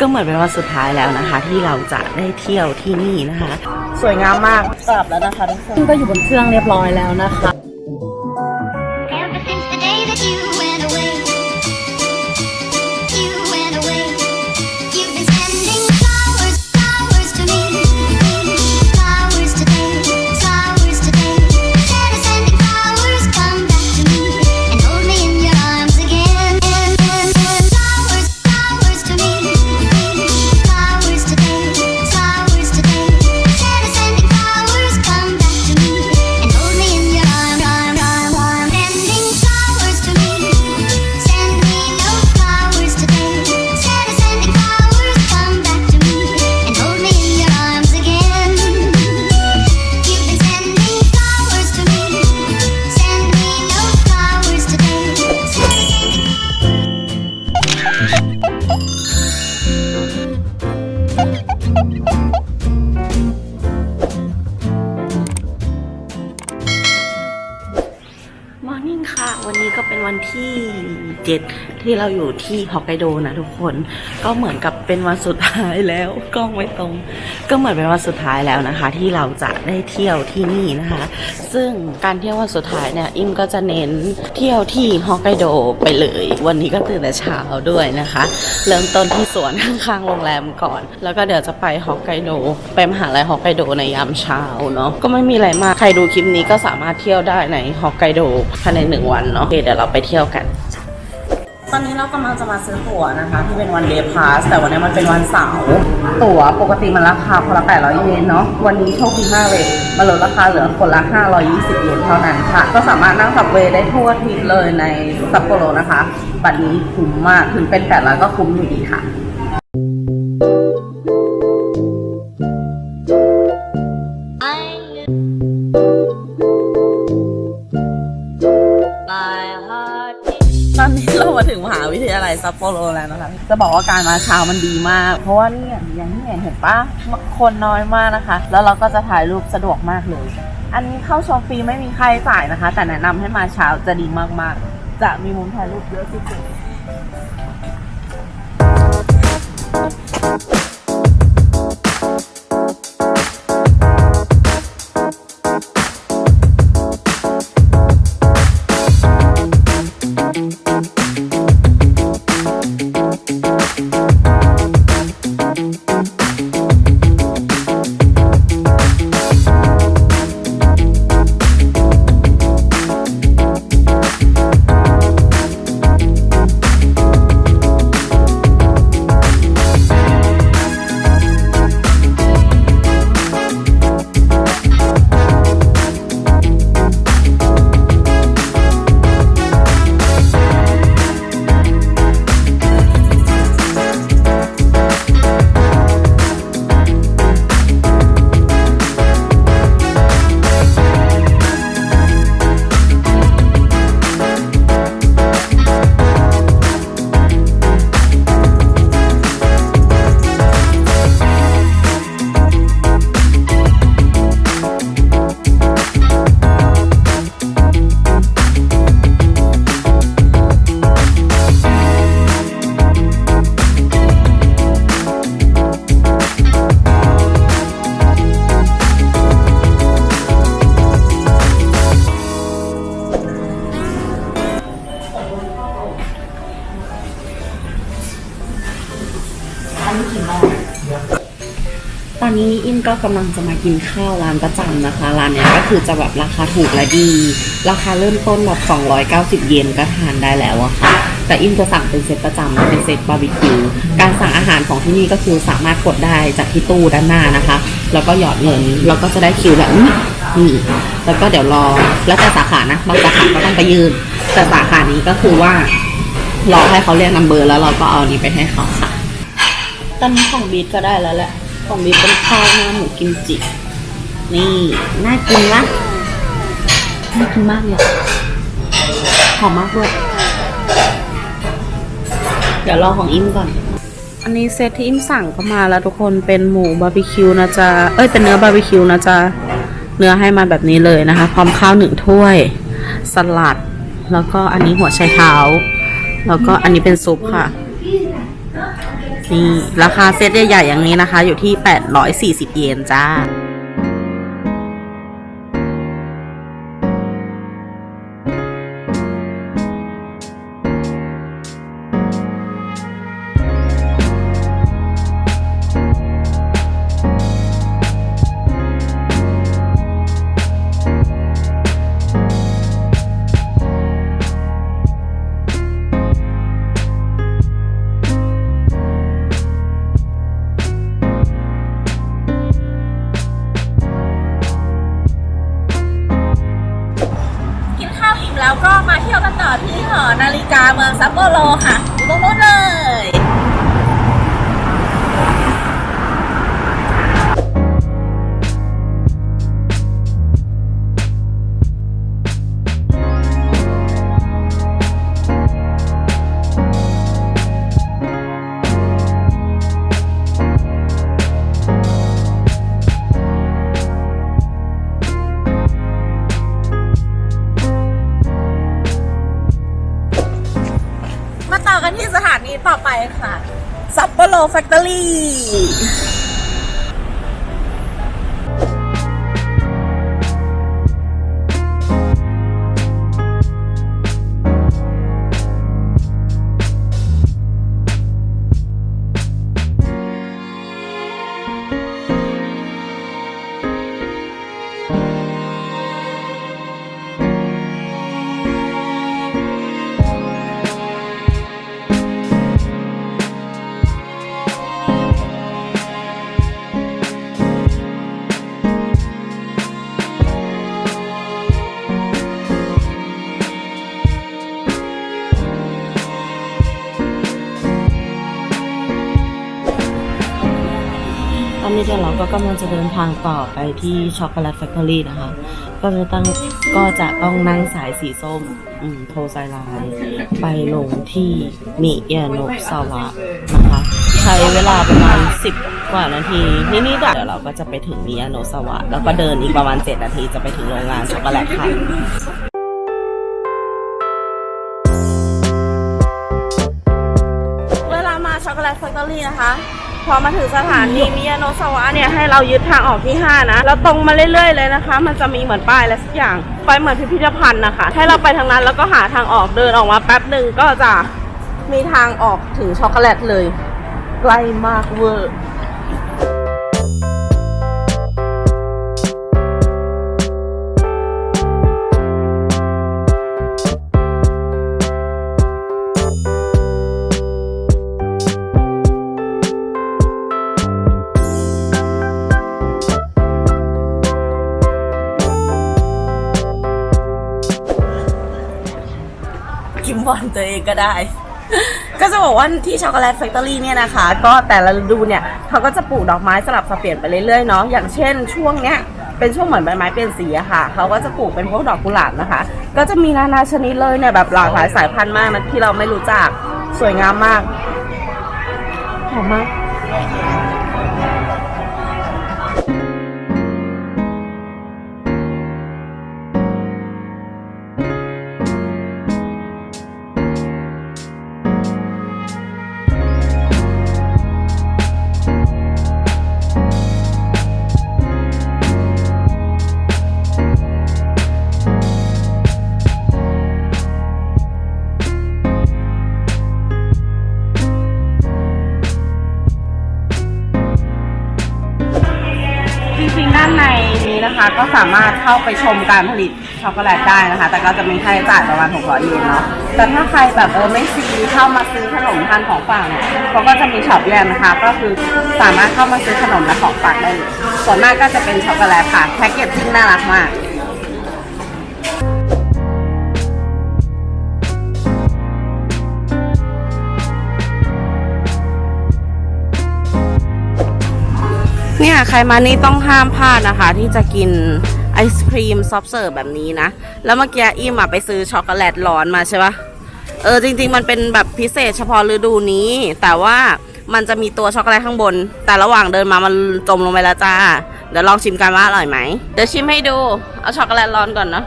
ก็เหมือนเป็นวันสุดท้ายแล้วนะคะ ที่เราจะได้เที่ยวที่นี่นะคะ สวยงามมากกลับแล้วนะคะทุกคนก็อยู่บนเครื่องเรียบร้อยแล้วนะคะ key. 17 ที่เราอยู่ที่ฮอกไกโดนะทุกคนก็เหมือนกับเป็นวันสุดท้ายแล้วกล้องไม่ตรง ก็เหมือนเป็นวันสุดท้ายแล้วนะคะ ที่เราจะได้เที่ยวที่นี่นะคะ ซึ่งการเที่ยววันสุดท้ายเนี่ยอิมก็จะเน้นเที่ยวที่ฮอกไกโดไปเลย วันนี้ก็ตื่นแต่เช้าด้วยนะคะ เริ่มต้นที่สวนข้างๆโรงแรมก่อน แล้วก็เดี๋ยวจะไปฮอกไกโดไปมหาลัยฮอกไกโดในยามเช้าเนาะก็ไม่มีอะไรมากใครดูคลิปนี้ก็สามารถเที่ยวได้ในฮอกไกโดภายในหนึ่งวันเนาะโอเคเดี๋ยวเราไปเที่ยวกัน ตอนนี้เรากำลังจะมาซื้อตั๋วนะคะ ที่เป็นวันเดย์พาสแต่วันนี้มันเป็นวันเสาร์ตั๋วปกติมันราคาคนละ800เยนเนาะวันนี้โชคดีมากเลยมันลดราคาเหลือคนละ 520 เยนเท่านั้นค่ะ ก็สามารถนั่งสับเวย์ได้ทั่วทิศเลยในซัปโปโรนะคะ บัตรนี้คุ้มมากถึงเป็น800ก็คุ้มอยู่ดีค่ะ ซัปโปโรแล้วนะคะ จะบอกว่าการมาเช้ามันดีมาก เพราะว่าเนี่ยอย่างที่เห็นเห็นปะคนน้อยมากนะคะ แล้วเราก็จะถ่ายรูปสะดวกมากเลย อันนี้เข้าชมฟรีไม่มีค่าใช้จ่ายนะคะ แต่แนะนำให้มาเช้าจะดีมากๆ จะมีมุมถ่ายรูปเยอะที่สุด ก็กำลังจะมากินข้าวร้านประจำนะคะร้านเนี้ยก็คือจะแบบราคาถูกและดี ราคาเริ่มต้นแบบ290 เยนก็ทานได้แล้วอะค่ะ แต่อิมจะสั่งเป็นเซตประจำเป็นเซตบาร์บีคิวการสั่งอาหารของที่นี่ก็คือสามารถกดได้จากที่ตู้ด้านหน้านะคะ แล้วก็หยอดเงินแล้วก็จะได้คิวแบบนี้นี่แล้วก็เดี๋ยวรอแล้วแต่สาขานะบางสาขาก็ต้องไปยืน แต่สาขานี้ก็คือว่ารอให้เขาเรียกนัมเบอร์แล้วเราก็เอานนี้ไปให้เขาค่ะ ตอนนี้ของบีทก็ได้แล้วแหละ ของบีเป็นข้าวหน้าหมูกิมจิ นี่ น่ากินวะน่ากินมากเลยหอมมากด้วยเดี๋ยวรอของอิมก่อน อันนี้เซตที่อิมสั่งก็มาแล้วทุกคนเป็นหมูบาร์บีคิวนะจ๊ะ เอ้ยเป็นเนื้อบาร์บีคิวนะจ๊ะ เนื้อให้มาแบบนี้เลยนะคะ พร้อมข้าวหนึ่งถ้วย สลัด แล้วก็อันนี้หัวไชเท้า แล้วก็อันนี้เป็นซุปค่ะ นี่ราคาเซตใหญ่ๆอย่างนี้นะคะ อยู่ที่ 840 เยนจ้า ซัป เดี๋ยวเราก็กำลังจะเดินทางต่อไปที่ช็อกโกแลตแฟคทอรี่นะคะ ก็จะตั้งก็จะต้องนั่งสายสีส้มอืมโทไซไลน์ไปลงที่มิเอโนะซาวะนะคะ ใช้เวลาประมาณ 10 กว่านาทีนิดๆอะเดี๋ยวเราก็จะไปถึงมิเอโนะซาวะ แล้วก็เดินอีกประมาณ 7 นาทีจะไปถึงโรงงานช็อกโกแลตค่ะเวลามาช็อกโกแลตแฟคทอรี่นะคะ พอมาถึงสถานีมิยาโนะซาวะเนี่ยให้เรายึดทางออกที่ 5 นะ แล้วตรงมาเรื่อยๆเลยนะคะ มันจะมีเหมือนป้ายอะไรสักอย่าง ไปเหมือนพิพิธภัณฑ์นะคะ ให้เราไปทางนั้นแล้วก็หาทางออกเดินออกมาแป๊บหนึ่งก็จะมีทางออกถึงช็อกโกแลตเลย ใกล้มากเวอร์ อลตัวเองก็ได้ ก็จะบอกว่าที่ช็อกโกแลตแฟคทอรี่เนี่ยนะคะ ก็แต่ละฤดูเนี่ยเขาก็จะปลูกดอกไม้สลับสับเปลี่ยนไปเรื่อยๆเนาะอย่างเช่นช่วงเนี้ยเป็นช่วงเหมือนใบไม้เปลี่ยนสีอะค่ะ เขาก็จะปลูกเป็นพวกดอกกุหลาบนะคะ ก็จะมีนานาชนิดเลยเนี่ยแบบหลากหลายสายพันธุ์มากนะที่เราไม่รู้จัก สวยงามมากหอมมาก นะคะก็สามารถเข้าไปชมการผลิตช็อกโกแลตได้นะคะ แต่ก็จะมีค่าใช้จ่ายประมาณ 600เยนเนาะแต่ถ้าใครแบบเออไม่ซีเข้ามาซื้อขนมทานของฝากเนี่ยเขาก็จะมีช็อปแยกนะคะ ก็คือสามารถเข้ามาซื้อขนมและของฝากได้เลยส่วนมากก็จะเป็นช็อกโกแลตค่ะแพ็กเกจจิ้งน่ารักมาก เนี่ยใครมานี่ต้องห้ามพลาดนะคะ ที่จะกินไอศครีมซอฟเสิร์ฟแบบนี้นะ แล้วเมื่อกี้อิมอะไปซื้อช็อกโกแลตร้อนมาใช่ปะเออจริง ๆ มันเป็นแบบพิเศษเฉพาะฤดูนี้ แต่ว่ามันจะมีตัวช็อกโกแลตข้างบน แต่ระหว่างเดินมามันจมลงไปแล้วจ้า เดี๋ยวลองชิมกันว่าอร่อยไหม เดี๋ยวชิมให้ดู เอาช็อกโกแลตร้อนก่อนเนาะ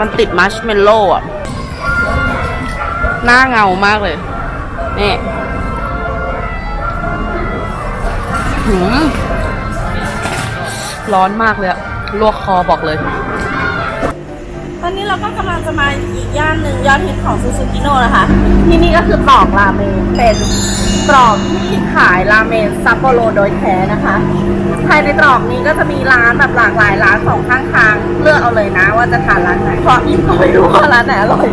มันติดมัชเมลโล่อะหน้าเงามากเลย นี่ ร้อนมากเลยอะลวกคอบอกเลย ตอนนี้เราก็กำลังจะมาอีกย่านหนึ่งยอดฮิตของซูซูกิโนนะคะ ที่นี่ก็คือตรอกราเมนเป็นตรอกที่ขายราเมนซัปโปโรโดยแท้นะคะภายในตรอกนี้ก็จะมีร้านแบบหลากหลายร้านสองข้างทาง เลือกเอาเลยนะว่าจะทานร้านไหนเพราะอิมก็ไม่รู้ว่าร้านไหนอร่อย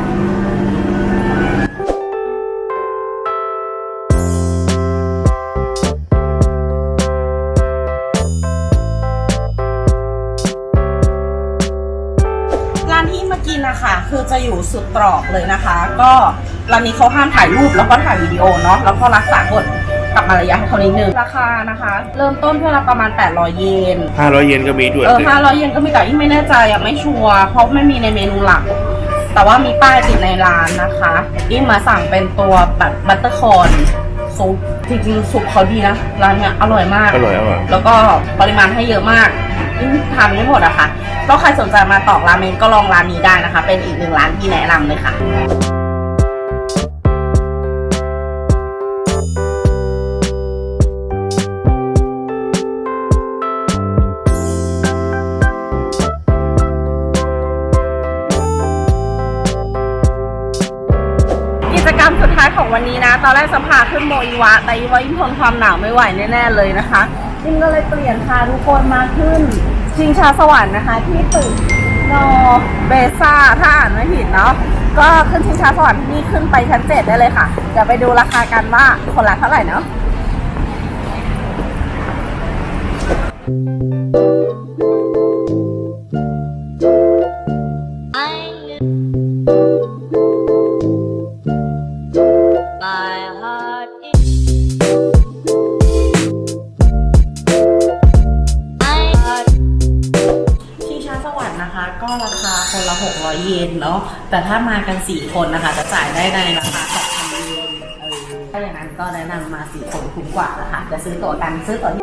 คะคือจะอยู่สุดตรอกเลยนะคะ ก็ร้านนี้เขาห้ามถ่ายรูปแล้วก็ถ่ายวิดีโอเนาะแล้วก็รักษากฎกับมารยาทให้เขานิดนึงราคานะคะ เริ่มต้นเท่าละประมาณ 800 เยนห้าร้อยเยนก็มีด้วยเออ500 เยนก็มีแต่ที่ไม่แน่ใจอะไม่ชัวร์เพราะไม่มีในเมนูหลัก แต่ว่ามีป้ายติดในร้านนะคะที่มาสั่งเป็นตัวแบบบัตเตอร์คอนซุปจริงๆซุปเขาดีนะร้านเนี้ยอร่อยมากอร่อยอร่อยแล้วก็ปริมาณให้เยอะมากยิ่ง ทานไม่หมดอะค่ะก็ใครสนใจมาตอกราเมนก็ลองร้านนี้ได้นะคะ เป็นอีกหนึ่งร้านที่แนะนำเลยค่ะกิจกรรมสุดท้ายของวันนี้นะ ตอนแรกจะพาขึ้นโมอีวะ แต่อีวะยิ่งทนความหนาวไม่ไหวแน่ ๆ เลยนะคะ จิงก็เลยเปลี่ยนพาทุกคนมาขึ้นชิงชาสวรรค์นะคะ ที่ตึกโนเบซ่าถ้าอ่านไม่ผิดเนาะก็ขึ้นชิงชาสวรรค์ที่นี่ขึ้นไปชั้นเจ็ดได้เลยค่ะ เดี๋ยวไปดูราคากันว่าคนละเท่าไหร่เนาะ แต่ถ้ามากัน 4 คนนะคะ จะจ่ายได้ในราคา2,000เยนเออถ้าอย่างนั้นก็แนะนำมา 4 คนคุ้มกว่านะคะจะซื้อตั๋วกันซื้อตั๋วที่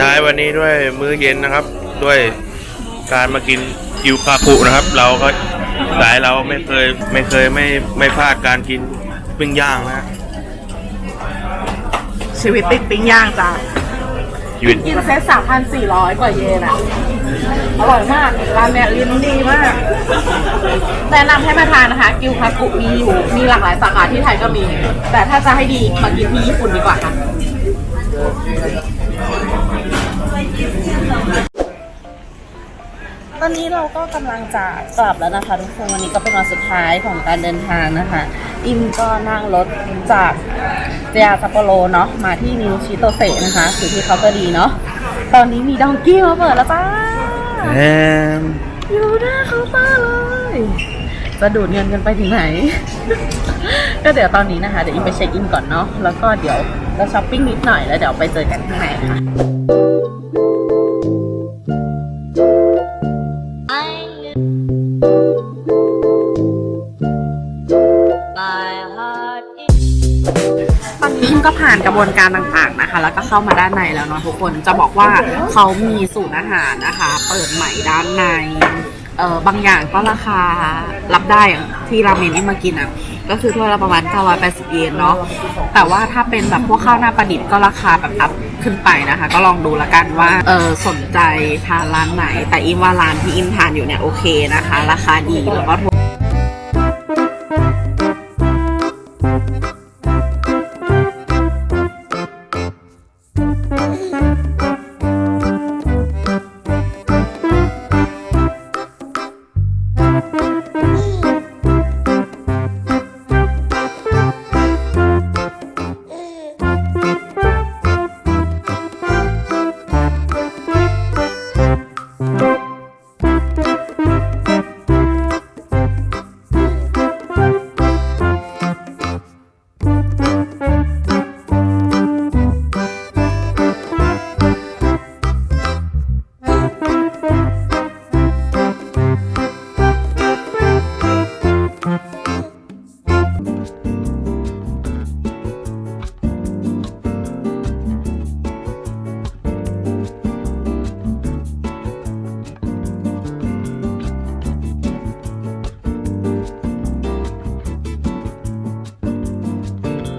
ท้ายวันนี้ด้วยมื้อเย็นนะครับ ด้วยการมากินกิวคาคุนะครับ เราก็สายเราไม่เคยไม่เคยไม่ไม่พลาดการกินปิ้งย่างนะฮะชีวิตติดปิ้งย่างจ้าชีวิตกินเซ็ตสามพันสี่ร้อยกว่าเยนอะอร่อยมาก ร้านเนี้ยลิ้นดีมาก แนะนำให้มาทานนะคะ กิวคากุมีอยู่ มีหลากหลายสาขาที่ไทยก็มี แต่ถ้าจะให้ดีมากินที่ญี่ปุ่นดีกว่าค่ะ ตอนนี้เราก็กำลังจะกลับแล้วนะคะทุกคนวันนี้ก็เป็นวันสุดท้ายของการเดินทางนะคะ อิมก็นั่งรถจากเจียซัปโปโรเนาะมาที่นิวชิโตเซะนะคะคือที่เขาก็ดีเนาะตอนนี้มีดองกี้มาเปิดแล้วจ้าแฮมอยู่หน้าเคาน์เตอร์เลยจะดูดเงินกันไปถึงไหน ก็เดี๋ยวตอนนี้นะคะเดี๋ยวอิมไปเช็คอินก่อนเนาะแล้วก็เดี๋ยวจะช้อปปิ้งนิดหน่อยแล้วเดี๋ยวไปเจอกันข้างในค่ะ ก็ผ่านกระบวนการต่างๆนะคะ แล้วก็เข้ามาด้านในแล้วเนาะทุกคนจะบอกว่าเขามีศูนย์อาหารนะคะ เปิดใหม่ด้านในเออบางอย่างก็ราคารับได้อย่างที่ราเมนที่มากินอะก็คือถ้วยละประมาณ 980 เยนเนาะ แต่ว่าถ้าเป็นแบบพวกข้าวหน้าประดิษฐ์ก็ราคาแบบอัพขึ้นไปนะคะ ก็ลองดูละกันว่าเออสนใจทานร้านไหน แต่อิมว่าร้านที่อิมทานอยู่เนี่ยโอเคนะคะ ราคาดีแล้วก็โท